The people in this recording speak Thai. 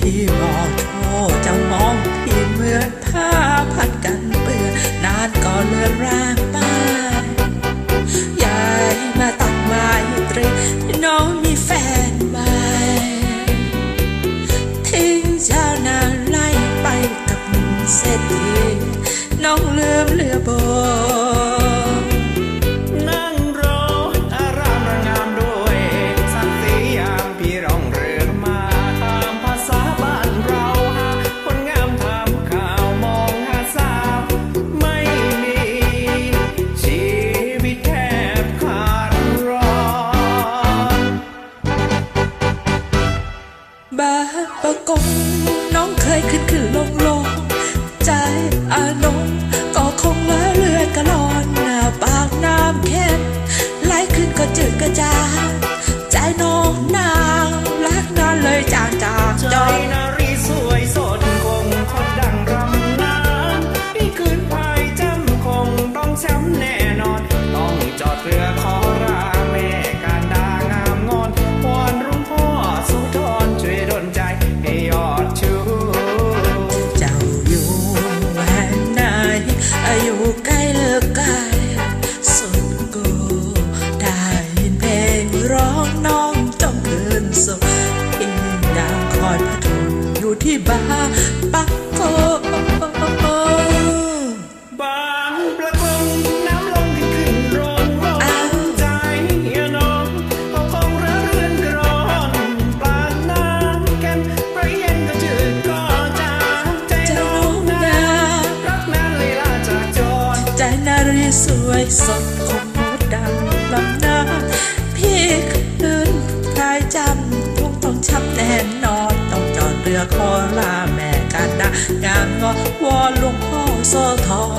ที่มอโชเจ้ามองที่เมื่อท่าพัดกันเปื่อนนานก็เลือนร่างไปยายมาตักไม้ตรีน้องมีแฟนใหม่ทิ้งเจ้านาไล่ไปกับเศรษฐีน้อง ปก้งน้องเคยขึ้นคือลงลงใจอานงก็คงละเลือดกระลอนหน้าปากน้ำเค็มไหลขึ้นก็จืดกระจาใจน้องนางรักนอนเลยจางจางจอย ยสดคงมดังลำนาพี่คืนพรายจำทุกต้องช้ำแน่นอนต้องจอดเรือขอลาแม่กันดางามงอวอนหลวงพ่อโซทอง